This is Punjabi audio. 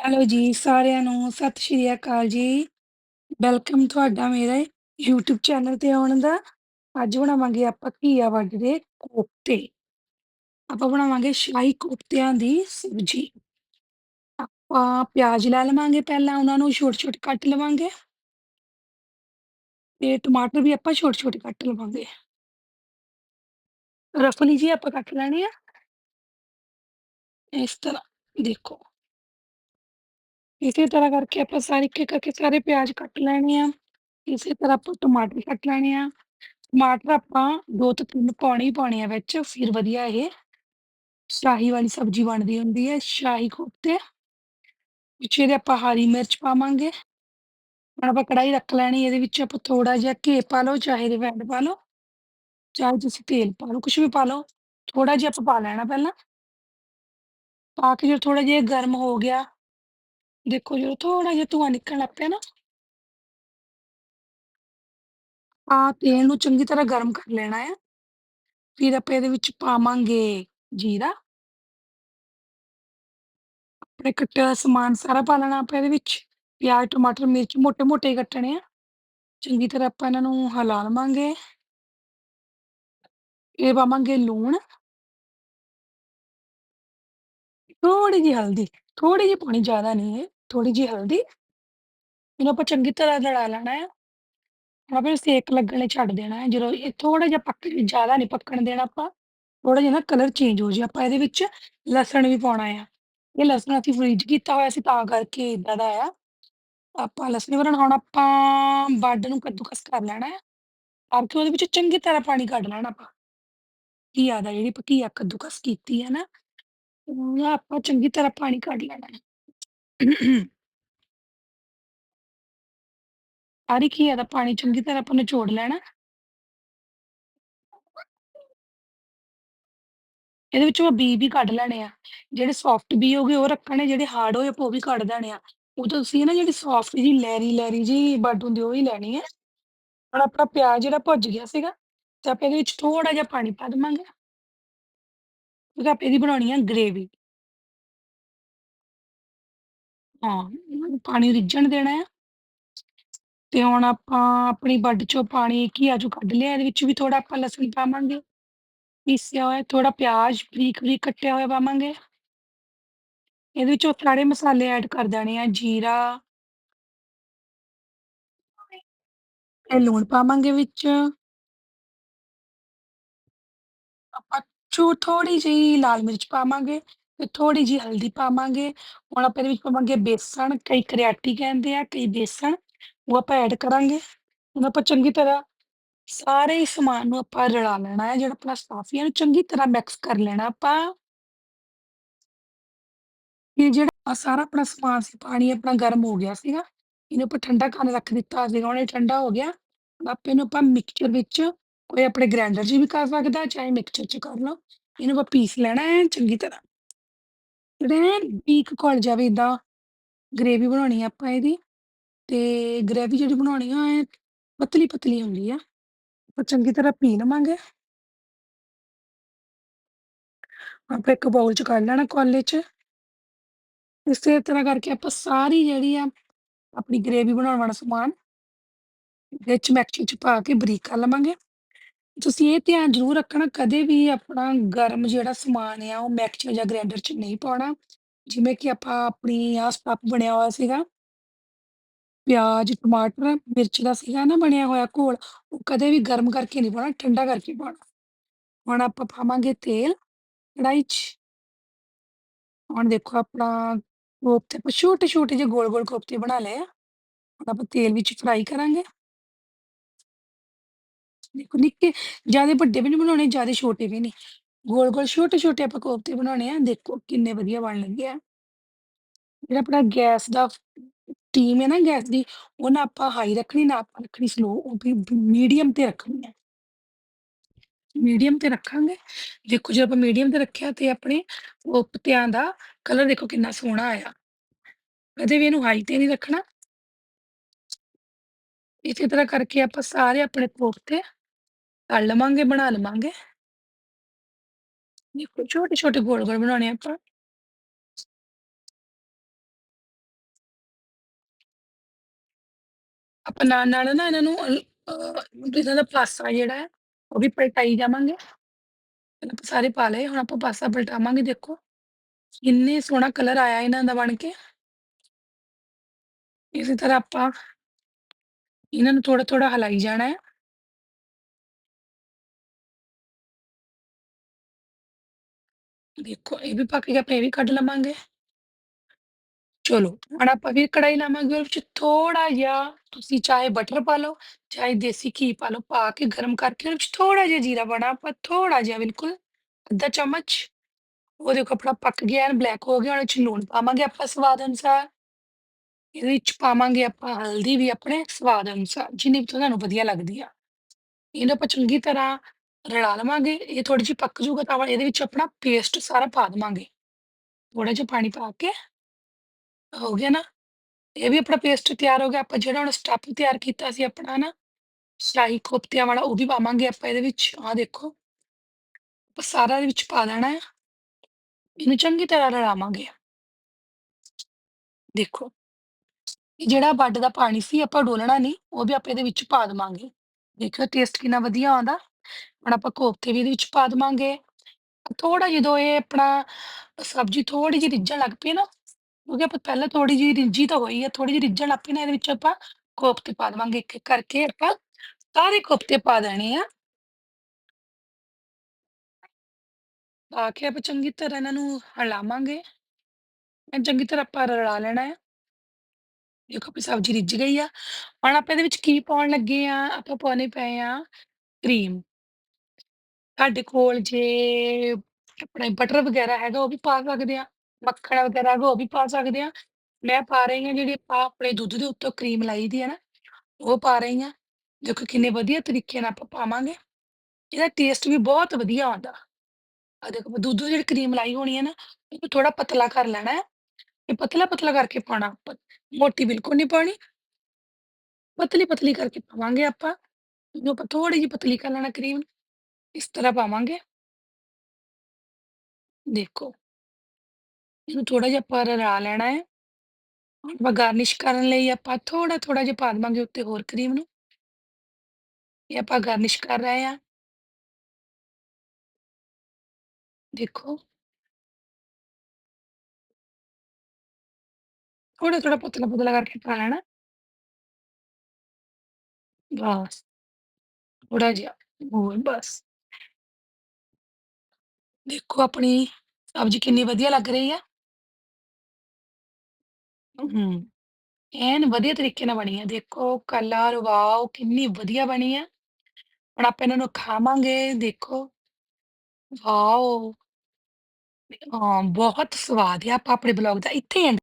ਹੈਲੋ ਜੀ, ਸਾਰਿਆਂ ਨੂੰ ਸਤਿ ਸ਼੍ਰੀ ਅਕਾਲ ਜੀ। ਵੈਲਕਮ ਤੁਹਾਡਾ ਮੇਰੇ ਯੂਟਿਊਬ ਚੈਨਲ ਤੇ ਆਉਣ ਦਾ। ਅੱਜ ਬਣਾਵਾਂਗੇ ਆਪਾਂ ਘੀਆ ਵੱਟ ਦੇ ਕੋਫਤੇ। ਆਪਾਂ ਬਣਾਵਾਂਗੇ ਸ਼ਾਹੀ ਕੋਫਤਿਆਂ ਦੀ ਸਬਜ਼ੀ। ਆਪਾਂ ਪਿਆਜ ਲੈ ਲਵਾਂਗੇ ਪਹਿਲਾਂ, ਉਹਨਾਂ ਨੂੰ ਛੋਟੇ-ਛੋਟੇ ਕੱਟ ਲਵਾਂਗੇ। ਤੇ ਟਮਾਟਰ ਵੀ ਆਪਾਂ ਛੋਟੇ-ਛੋਟੇ ਕੱਟ ਲਵਾਂਗੇ। ਰਫਲੀ ਜੀ ਆਪਾਂ ਕੱਟ ਲੈਣੇ ਆ। ਇਸ ਤਰ੍ਹਾਂ ਦੇਖੋ। ਇਸੇ ਤਰ੍ਹਾਂ ਕਰਕੇ ਆਪਾਂ ਸਾਰੇ ਇੱਕ-ਇੱਕ ਕਰਕੇ ਸਾਰੇ ਪਿਆਜ ਕੱਟ ਲੈਣੇ ਆ। ਇਸੇ ਤਰ੍ਹਾਂ ਆਪਾਂ ਟਮਾਟਰ ਕੱਟ ਲੈਣੇ ਆ। ਟਮਾਟਰ ਆਪਾਂ ਦੋ ਤੋਂ ਤਿੰਨ ਪਾਉਣੇ ਹੀ ਪਾਉਣੇ ਆ ਵਿੱਚ, ਫਿਰ ਵਧੀਆ ਇਹ ਸ਼ਾਹੀ ਵਾਲੀ ਸਬਜ਼ੀ ਬਣਦੀ ਹੁੰਦੀ ਹੈ, ਸ਼ਾਹੀ ਕੋਫਤੇ। ਵਿੱਚ ਇਹਦੇ ਆਪਾਂ ਹਰੀ ਮਿਰਚ ਪਾਵਾਂਗੇ। ਹੁਣ ਆਪਾਂ ਕੜਾਹੀ ਰੱਖ ਲੈਣੀ, ਇਹਦੇ ਵਿੱਚ ਆਪਾਂ ਥੋੜ੍ਹਾ ਜਿਹਾ ਘੇ ਪਾ ਲਓ, ਚਾਹੇ ਰਿਫਾਇੰਡ ਪਾ ਲਓ। ਚਾਹੇ ਤੁਸੀਂ ਤੇਲ ਪਾ ਲਓ, ਕੁਛ ਵੀ ਪਾ ਲਓ, ਥੋੜ੍ਹਾ ਜਿਹਾ ਆਪਾਂ ਪਾ ਲੈਣਾ ਪਹਿਲਾਂ। ਪਾ ਕੇ ਜਦੋਂ ਥੋੜ੍ਹਾ ਜਿਹਾ ਗਰਮ ਹੋ ਗਿਆ। ਦੇਖੋ ਜਦੋਂ ਥੋੜਾ ਜਿਹਾ ਧੂੰਆਂ ਨਿਕਲਣ ਲੱਗ ਪਿਆ ਨਾ। ਆਹ ਤੇਲ ਨੂੰ ਚੰਗੀ ਤਰ੍ਹਾਂ ਗਰਮ ਕਰ ਲੈਣਾ ਆ। ਫਿਰ ਆਪਾਂ ਇਹਦੇ ਵਿੱਚ ਪਾਵਾਂਗੇ ਜੀਰਾ। ਆਪਣੇ ਕੱਟਿਆ ਹੋਇਆ ਸਮਾਨ ਸਾਰਾ ਪਾ ਲੈਣਾ ਆਪਾਂ ਇਹਦੇ ਵਿੱਚ ਪਿਆਜ਼, ਟਮਾਟਰ, ਮਿਰਚ ਮੋਟੇ-ਮੋਟੇ ਕੱਟਣੇ ਆ। ਚੰਗੀ ਤਰ੍ਹਾਂ ਆਪਾਂ ਇਹਨਾਂ ਨੂੰ ਹਿਲਾ ਲਵਾਂਗੇ। ਇਹ ਪਾਵਾਂਗੇ ਲੂਣ। ਥੋੜ੍ਹੀ ਜਿਹੀ ਹਲਦੀ ਥੋੜ੍ਹੀ ਜਿਹੀ ਪਾਉਣੀ ਜ਼ਿਆਦਾ ਨਹੀਂ ਹੈ ਥੋੜੀ ਜਿਹੀ ਹਲਦੀ। ਇਹਨੂੰ ਆਪਾਂ ਚੰਗੀ ਤਰ੍ਹਾਂ ਰਲਾ ਲੈਣਾ ਆ। ਆਪਾਂ ਫਿਰ ਸੇਕ ਲੱਗਣ ਲਈ ਛੱਡ ਦੇਣਾ ਹੈ ਜਦੋਂ ਇਹ ਥੋੜ੍ਹਾ ਜਿਹਾ ਪੱਕ, ਜ਼ਿਆਦਾ ਨੀ ਪੱਕਣ ਦੇਣਾ ਆਪਾਂ। ਥੋੜ੍ਹਾ ਜਿਹਾ ਨਾ ਕਲਰ ਚੇਂਜ ਹੋ ਜਾਏ ਆਪਾਂ ਇਹਦੇ ਵਿੱਚ ਲਸਣ ਵੀ ਪਾਉਣਾ ਆ। ਇਹ ਲਸਣ ਅਸੀਂ ਫਰਿੱਜ ਕੀਤਾ ਹੋਇਆ ਸੀ ਤਾਂ ਕਰਕੇ ਏਦਾਂ ਦਾ ਆ ਆਪਾਂ ਲਸਣ ਵੀ ਹੁਣ ਆਪਾਂ ਬਡ ਨੂੰ ਕੱਦੂਕਸ ਕਰ ਲੈਣਾ ਆ। ਕਰਕੇ ਉਹਦੇ ਵਿੱਚ ਚੰਗੀ ਤਰ੍ਹਾਂ ਪਾਣੀ ਕੱਢ ਲੈਣਾ ਆਪਾਂ। ਘੀਆ ਦਾ ਜਿਹੜੀ ਆਪਾਂ ਘੀਆ ਕੱਦੂਕਸ ਕੀਤੀ ਹੈ ਨਾ। ਉਹਦਾ ਆਪਾਂ ਚੰਗੀ ਤਰ੍ਹਾਂ ਪਾਣੀ ਕੱਢ ਲੈਣਾ ਹੈ। ਸਾਰੀ ਘੀਆ ਦਾ ਪਾਣੀ ਚੰਗੀ ਤਰ੍ਹਾਂ ਆਪਾਂ ਨਿਚੋੜ ਲੈਣਾ। ਇਹਦੇ ਵਿੱਚੋਂ ਬੀ ਵੀ ਕੱਢ ਲੈਣੇ ਆ। ਜਿਹੜੇ ਸੋਫਟ ਬੀ ਹੋ ਉਹ ਰੱਖਣੇ, ਜਿਹੜੇ ਹਾਰਡ ਹੋਏ ਆਪਾਂ ਉਹ ਵੀ ਕੱਢ ਦੇਣੇ ਆ। ਉਹ ਤਾਂ ਤੁਸੀਂ ਨਾ ਜਿਹੜੀ ਸੋਫਟ ਜਿਹੀ ਲੈਰੀ-ਲੈਰੀ ਜਿਹੀ ਬਡ ਹੁੰਦੀ ਉਹ ਹੀ ਲੈਣੀ ਹੈ। ਹੁਣ ਆਪਣਾ ਪਿਆਜ ਜਿਹੜਾ ਭੁੱਜ ਗਿਆ ਸੀਗਾ, ਤੇ ਆਪਾਂ ਇਹਦੇ ਵਿੱਚ ਥੋੜ੍ਹਾ ਜਿਹਾ ਪਾਣੀ ਪਾ ਦੇਵਾਂਗੇ। ਕਿਉਂਕਿ ਆਪਾਂ ਇਹਦੀ ਬਣਾਉਣੀ ਆ ਗ੍ਰੇਵੀ। ਹਾਂ ਪਾਣੀ ਰਿੱਝਣ ਦੇਣਾ ਆ। ਤੇ ਹੁਣ ਆਪਾਂ ਆਪਣੀ ਬਡ ਚੋਂ ਪਾਣੀ ਘੀਆ ਚੋਂ ਕੱਢ ਲਿਆ, ਇਹਦੇ ਵਿੱਚ ਵੀ ਥੋੜ੍ਹਾ ਆਪਾਂ ਲਸਣ ਪਾਵਾਂਗੇ। ਪੀਸਿਆ ਹੋਇਆ ਥੋੜ੍ਹਾ ਪਿਆਜ ਬਰੀਕ-ਬਰੀਕ ਕੱਟਿਆ ਹੋਇਆ ਪਾਵਾਂਗੇ। ਇਹਦੇ ਵਿੱਚੋਂ ਸਾਰੇ ਮਸਾਲੇ ਐਡ ਕਰ ਦੇਣੇ ਆ, ਜੀਰਾ ਇਹ ਲੂਣ ਪਾਵਾਂਗੇ ਵਿੱਚ ਆਪਾਂ ਚੋ ਥੋੜ੍ਹੀ ਜਿਹੀ ਲਾਲ ਮਿਰਚ ਪਾਵਾਂਗੇ ਤੇ ਥੋੜ੍ਹੀ ਜਿਹੀ ਹਲਦੀ ਪਾਵਾਂਗੇ। ਹੁਣ ਆਪਾਂ ਇਹਦੇ ਵਿੱਚ ਪਾਵਾਂਗੇ ਬੇਸਣ, ਕਈ ਕਰਿਆਟੀ ਕਹਿੰਦੇ ਆ, ਕਈ ਬੇਸਣ, ਉਹ ਆਪਾਂ ਐਡ ਕਰਾਂਗੇ ਹੁਣ ਆਪਾਂ ਚੰਗੀ ਤਰ੍ਹਾਂ ਸਾਰੇ ਹੀ ਸਮਾਨ ਨੂੰ ਆਪਾਂ ਰਲਾ ਲੈਣਾ ਹੈ, ਜਿਹੜਾ ਆਪਣਾ ਸਟਾਫ ਇਹਨੂੰ ਚੰਗੀ ਤਰ੍ਹਾਂ ਮਿਕਸ ਕਰ ਲੈਣਾ ਆਪਾਂ। ਇਹ ਜਿਹੜਾ ਸਾਰਾ ਆਪਣਾ ਸਮਾਨ ਸੀ, ਪਾਣੀ ਆਪਣਾ ਗਰਮ ਹੋ ਗਿਆ ਸੀਗਾ। ਇਹਨੂੰ ਆਪਾਂ ਠੰਡਾ ਕਰਨ ਰੱਖ ਦਿੱਤਾ ਸੀਗਾ, ਹੁਣ ਇਹ ਠੰਡਾ ਹੋ ਗਿਆ ਹੁਣ ਆਪਾਂ ਇਹਨੂੰ ਆਪਾਂ ਮਿਕਸਚਰ ਵਿੱਚ ਕੋਈ ਆਪਣੇ ਗ੍ਰੈਂਡਰ ਚ ਵੀ ਕਰ ਸਕਦਾ, ਚਾਹੇ ਮਿਕਸਚਰ ਚ ਕਰ ਲਓ ਇਹਨੂੰ ਆਪਾਂ ਪੀਸ ਲੈਣਾ ਹੈ ਚੰਗੀ ਤਰ੍ਹਾਂ। ਜਿਹੜਾ ਬਰੀਕ ਘੁਲ ਜਾਵੇ ਇੱਦਾਂ ਗ੍ਰੇਵੀ ਬਣਾਉਣੀ ਆ ਆਪਾਂ ਇਹਦੀ। ਅਤੇ ਗ੍ਰੈਵੀ ਜਿਹੜੀ ਬਣਾਉਣੀ ਆ ਇਹ ਪਤਲੀ-ਪਤਲੀ ਹੁੰਦੀ ਆ। ਆਪਾਂ ਚੰਗੀ ਤਰ੍ਹਾਂ ਪੀ ਲਵਾਂਗੇ। ਆਪਾਂ ਇੱਕ ਬਾਊਲ ਚ ਕੱਢ ਲੈਣਾ ਕੋਲੇ ਚ ਇਸੇ ਤਰ੍ਹਾਂ ਕਰਕੇ ਆਪਾਂ ਸਾਰੀ ਜਿਹੜੀ ਆ ਆਪਣੀ ਗ੍ਰੇਵੀ ਬਣਾਉਣ ਵਾਲਾ ਸਮਾਨ ਵਿੱਚ ਮਿਕਚਰ ਚ ਪਾ ਕੇ ਬਰੀਕ ਕਰ ਲਵਾਂਗੇ। ਤੁਸੀਂ ਇਹ ਧਿਆਨ ਜ਼ਰੂਰ ਰੱਖਣਾ ਕਦੇ ਵੀ ਆਪਣਾ ਗਰਮ ਜਿਹੜਾ ਸਮਾਨ ਆ ਉਹ ਮਿਕਚਰ ਜਾਂ ਗ੍ਰੈਂਡਰ ਚ ਨਹੀਂ ਪਾਉਣਾ ਜਿਵੇਂ ਕਿ ਆਪਾਂ ਆਪਣੀ ਆਹ ਸਟੱਫ ਬਣਿਆ ਹੋਇਆ ਸੀਗਾ। ਪਿਆਜ, ਟਮਾਟਰ, ਮਿਰਚ ਦਾ ਸੀਗਾ ਨਾ ਬਣਿਆ ਹੋਇਆ ਘੋਲ ਉਹ ਕਦੇ ਵੀ ਗਰਮ ਕਰਕੇ ਨਹੀਂ ਪਾਉਣਾ ਠੰਡਾ ਕਰਕੇ ਪਾਉਣਾ। ਹੁਣ ਆਪਾਂ ਪਾਵਾਂਗੇ ਤੇਲ ਕੜਾਹੀ ਚ ਹੁਣ ਦੇਖੋ ਆਪਣਾ ਕੋਫਤੇ ਆਪਾਂ ਛੋਟੇ-ਛੋਟੇ ਜਿਹੇ ਗੋਲ-ਗੋਲ ਕੋਫਤੇ ਬਣਾ ਲਏ ਆ। ਹੁਣ ਆਪਾਂ ਤੇਲ ਵਿੱਚ ਫਰਾਈ ਕਰਾਂਗੇ। ਦੇਖੋ, ਨਿੱਕੇ ਜ਼ਿਆਦਾ ਵੱਡੇ ਵੀ ਨੀ ਬਣਾਉਣੇ, ਜ਼ਿਆਦਾ ਛੋਟੇ ਵੀ ਨੀ। ਗੋਲ-ਗੋਲ ਛੋਟੇ-ਛੋਟੇ ਆਪਾਂ ਕੋਫਤੇ ਬਣਾਉਣੇ ਆ ਦੇਖੋ ਕਿੰਨੇ ਵਧੀਆ ਬਣ ਲੱਗੇ ਆ। ਜਿਹੜਾ ਆਪਣਾ ਗੈਸ ਦਾ ਸਟੀਮ ਹੈ ਨਾ ਗੈਸ ਦੀ ਉਹ ਨਾ ਆਪਾਂ ਹਾਈ ਰੱਖਣੀ, ਨਾ ਆਪਾਂ ਰੱਖਣੀ ਸਲੋ ਉਹ ਵੀ ਮੀਡੀਅਮ ਤੇ ਰੱਖਣੀ ਹੈ। ਮੀਡੀਅਮ ਤੇ ਰੱਖਾਂਗੇ ਦੇਖੋ ਜੇ ਆਪਾਂ ਮੀਡੀਅਮ ਤੇ ਰੱਖਿਆ ਤੇ ਆਪਣੇ ਕੋਫਤਿਆਂ ਦਾ ਕਲਰ ਦੇਖੋ ਕਿੰਨਾ ਸੋਹਣਾ ਆਇਆ ਕਦੇ ਵੀ ਇਹਨੂੰ ਹਾਈ ਤੇ ਨਹੀਂ ਰੱਖਣਾ। ਇਸੇ ਤਰ੍ਹਾਂ ਕਰਕੇ ਆਪਾਂ ਸਾਰੇ ਆਪਣੇ ਕੋਫਤੇ ਕਰ ਲਵਾਂਗੇ, ਬਣਾ ਲਵਾਂਗੇ। ਬਿਲਕੁਲ, ਛੋਟੇ-ਛੋਟੇ ਗੋਲ-ਗੋਲ ਬਣਾਉਣੇ ਆਪਾਂ। ਆਪਾਂ ਨਾਲ-ਨਾਲ ਇਹਨਾਂ ਨੂੰ ਅ ਇਹਨਾਂ ਦਾ ਪਾਸਾ ਜਿਹੜਾ ਹੈ, ਉਹ ਵੀ ਪਲਟਾਈ ਜਾਵਾਂਗੇ। ਪਹਿਲਾਂ ਆਪਾਂ ਸਾਰੇ ਪਾ ਲਏ, ਹੁਣ ਆਪਾਂ ਪਾਸਾ ਪਲਟਾਵਾਂਗੇ ਦੇਖੋ। ਕਿੰਨੇ ਸੋਹਣਾ ਕਲਰ ਆਇਆ ਇਹਨਾਂ ਦਾ ਬਣ ਕੇ। ਇਸੇ ਤਰ੍ਹਾਂ ਆਪਾਂ ਇਹਨਾਂ ਨੂੰ ਥੋੜਾ ਥੋੜਾ ਹਿਲਾਈ ਜਾਣਾ ਹੈ। ਦੇਖੋ ਇਹ ਵੀ ਪੱਕ ਗਿਆ, ਆਪਾਂ ਇਹ ਵੀ ਕੱਢ ਲਵਾਂਗੇ। ਚਲੋ, ਹੁਣ ਆਪਾਂ ਫਿਰ ਕੜਾਹੀ ਲਾਵਾਂਗੇ, ਉਹਦੇ ਵਿੱਚ ਥੋੜਾ ਜਿਹਾ ਤੁਸੀਂ ਚਾਹੇ ਬਟਰ ਪਾ ਲਓ, ਚਾਹੇ ਦੇਸੀ ਘੀ ਪਾ ਲਓ, ਪਾ ਕੇ ਗਰਮ ਕਰਕੇ ਉਹਦੇ ਵਿੱਚ ਥੋੜਾ ਜਿਹਾ ਜੀਰਾ ਪਾਉਣਾ ਆਪਾਂ, ਥੋੜਾ ਜਿਹਾ ਬਿਲਕੁਲ, ਅੱਧਾ ਚਮਚ। ਉਹ ਦੇਖੋ ਆਪਣਾ ਪੱਕ ਗਿਆ, ਐਨ ਬਲੈਕ ਹੋ ਗਿਆ, ਉਹਦੇ ਵਿੱਚ ਲੂਣ ਪਾਵਾਂਗੇ ਆਪਾਂ ਸਵਾਦ ਅਨੁਸਾਰ। ਇਹਦੇ ਵਿੱਚ ਪਾਵਾਂਗੇ ਆਪਾਂ ਹਲਦੀ ਵੀ ਆਪਣੇ ਸਵਾਦ ਅਨੁਸਾਰ, ਜਿੰਨੀ ਵੀ ਤੁਹਾਨੂੰ ਵਧੀਆ ਲੱਗਦੀ ਆ। ਇਹਨੂੰ ਆਪਾਂ ਚੰਗੀ ਤਰ੍ਹਾਂ ਰਲਾ ਲਵਾਂਗੇ, ਇਹ ਥੋੜੀ ਜਿਹੀ ਪੱਕ ਜੂਗਾ ਤਾਂ ਇਹਦੇ ਵਿੱਚ ਆਪਣਾ ਪੇਸਟ ਸਾਰਾ ਪਾ ਦੇਵਾਂਗੇ। ਥੋੜਾ ਜਿਹਾ ਪਾਣੀ ਪਾ ਕੇ ਹੋ ਗਿਆ ਨਾ, ਇਹ ਵੀ ਆਪਣਾ ਪੇਸਟ ਤਿਆਰ ਹੋ ਗਿਆ, ਆਪਾਂ ਜਿਹੜਾ ਹੁਣ ਸਟੱਫ ਤਿਆਰ ਕੀਤਾ ਸੀ ਆਪਣਾ ਨਾ, ਸ਼ਾਹੀ ਕੋਫਤਿਆਂ ਵਾਲਾ, ਉਹ ਵੀ ਪਾਵਾਂਗੇ ਆਪਾਂ ਇਹਦੇ ਵਿੱਚ, ਆਹ ਦੇਖੋ। ਆਪਾਂ ਸਾਰਾ ਇਹਦੇ ਵਿੱਚ ਪਾ ਦੇਣਾ ਹੈ। ਇਹਨੂੰ ਚੰਗੀ ਤਰ੍ਹਾਂ ਰਲਾਵਾਂਗੇ। ਦੇਖੋ। ਇਹ ਜਿਹੜਾ ਵੱਡ ਦਾ ਪਾਣੀ ਸੀ, ਆਪਾਂ ਡੋਲਣਾ ਨਹੀਂ, ਉਹ ਵੀ ਆਪਾਂ ਇਹਦੇ ਵਿੱਚ ਪਾ ਦੇਵਾਂਗੇ। ਦੇਖਿਓ ਟੇਸਟ ਕਿੰਨਾ ਵਧੀਆ ਆਉਂਦਾ। ਹੁਣ ਆਪਾਂ ਕੋਫਤੇ ਵੀ ਇਹਦੇ ਵਿੱਚ ਪਾ ਦੇਵਾਂਗੇ। ਥੋੜਾ ਜਦੋਂ ਇਹ ਆਪਣਾ ਸਬਜ਼ੀ ਥੋੜੀ ਜਿਹੀ ਰਿੱਝਣ ਲੱਗ ਪਈ ਨਾ, ਕਿਉਂਕਿ ਆਪਾਂ ਪਹਿਲਾਂ ਥੋੜੀ ਜਿਹੀ ਰਿੱਝੀ ਤਾਂ ਹੋਈ ਹੈ, ਥੋੜੀ ਜਿਹੀ ਰਿੱਝਣ ਲੱਗ ਪਈ ਨਾ, ਇਹਦੇ ਵਿੱਚ ਆਪਾਂ ਕੋਫਤੇ ਪਾ ਦੇਵਾਂਗੇ, ਇੱਕ-ਇੱਕ ਕਰਕੇ ਆਪਾਂ ਸਾਰੇ ਕੋਫਤੇ ਪਾ ਦੇਣੇ ਆ। ਪਾ ਕੇ ਆਪਾਂ ਚੰਗੀ ਤਰ੍ਹਾਂ ਇਹਨਾਂ ਨੂੰ ਹਿਲਾਵਾਂਗੇ। ਐਨ ਚੰਗੀ ਤਰ੍ਹਾਂ ਆਪਾਂ ਰਲਾ ਲੈਣਾ ਹੈ। ਦੇਖੋ ਆਪਣੀ ਸਬਜ਼ੀ ਰਿੱਝ ਗਈ ਆ। ਹੁਣ ਆਪਾਂ ਇਹਦੇ ਵਿੱਚ ਕੀ ਪਾਉਣ ਲੱਗੇ ਆ, ਆਪਾਂ ਪਾਉਣੇ ਪਏ ਆ ਕਰੀਮ। ਸਾਡੇ ਕੋਲ ਜੇ ਆਪਣੇ ਬਟਰ ਵਗੈਰਾ ਹੈਗਾ, ਉਹ ਵੀ ਪਾ ਸਕਦੇ ਹਾਂ ਮੱਖਣ ਵਗੈਰਾ ਹੈਗਾ, ਉਹ ਵੀ ਪਾ ਸਕਦੇ ਹਾਂ ਮੈਂ ਪਾ ਰਹੀ ਹਾਂ ਜਿਹੜੀ ਆਪਾਂ ਆਪਣੇ ਦੁੱਧ ਦੇ ਉੱਤੋਂ ਕਰੀਮ ਲਾਈ ਦੀ ਹੈ ਨਾ, ਉਹ ਪਾ ਰਹੀ ਹਾਂ। ਦੇਖੋ ਕਿੰਨੇ ਵਧੀਆ ਤਰੀਕੇ ਨਾਲ ਆਪਾਂ ਪਾਵਾਂਗੇ। ਇਹਦਾ ਟੇਸਟ ਵੀ ਬਹੁਤ ਵਧੀਆ ਆਉਂਦਾ। ਆਹ ਦੇਖੋ ਦੁੱਧ ਜਿਹੜੀ ਕਰੀਮ ਲਾਈ ਹੋਣੀ ਹੈ ਨਾ, ਉਹਨੂੰ ਥੋੜ੍ਹਾ ਪਤਲਾ ਕਰ ਲੈਣਾ ਹੈ। ਇਹ ਪਤਲਾ-ਪਤਲਾ ਕਰਕੇ ਪਾਉਣਾ ਆਪਾਂ, ਮੋਟੀ ਬਿਲਕੁਲ ਨਹੀਂ ਪਾਉਣੀ। ਪਤਲੀ-ਪਤਲੀ ਕਰਕੇ ਪਾਵਾਂਗੇ ਆਪਾਂ। ਇਹਨੂੰ ਆਪਾਂ ਥੋੜ੍ਹੀ ਜਿਹੀ ਪਤਲੀ ਕਰ ਲੈਣਾ ਕਰੀਮ, ਇਸ ਤਰ੍ਹਾਂ ਪਾਵਾਂਗੇ। ਦੇਖੋ। ਇਹਨੂੰ ਥੋੜਾ ਜਿਹਾ ਆਪਾਂ ਰਲਾ ਲੈਣਾ ਹੈ। ਹੁਣ ਆਪਾਂ ਗਾਰਨਿਸ਼ ਕਰਨ ਲਈ ਆਪਾਂ ਥੋੜਾ-ਥੋੜਾ ਜਿਹਾ ਪਾ ਦੇਵਾਂਗੇ ਉੱਤੇ ਹੋਰ ਕਰੀਮ ਨੂੰ। ਇਹ ਆਪਾਂ ਗਾਰਨਿਸ਼ ਕਰ ਰਹੇ ਹਾਂ ਦੇਖੋ। ਥੋੜਾ-ਥੋੜਾ, ਪਤਲਾ-ਪਤਲਾ ਕਰਕੇ ਪਾ ਲੈਣਾ। ਬਸ। ਥੋੜਾ ਜਿਹਾ, ਹੋਰ ਬਸ। ਦੇਖੋ ਆਪਣੀ ਸਬਜ਼ੀ ਕਿੰਨੀ ਵਧੀਆ ਲੱਗ ਰਹੀ ਆ। ਹੂੰ, ਐਨ ਵਧੀਆ ਤਰੀਕੇ ਨਾਲ ਬਣੀ ਆ। ਦੇਖੋ ਕਲਰ ਵਾਓ! ਕਿੰਨੀ ਵਧੀਆ ਬਣੀ ਆ। ਹੁਣ ਆਪਾਂ ਇਹਨਾਂ ਨੂੰ ਖਾਵਾਂਗੇ, ਦੇਖੋ। ਵਾਓ! ਹਾਂ, ਬਹੁਤ ਸਵਾਦ ਆ। ਆਪਾਂ ਆਪਣੇ ਵਲੋਗ ਦਾ ਇੱਥੇ ਐਂਡ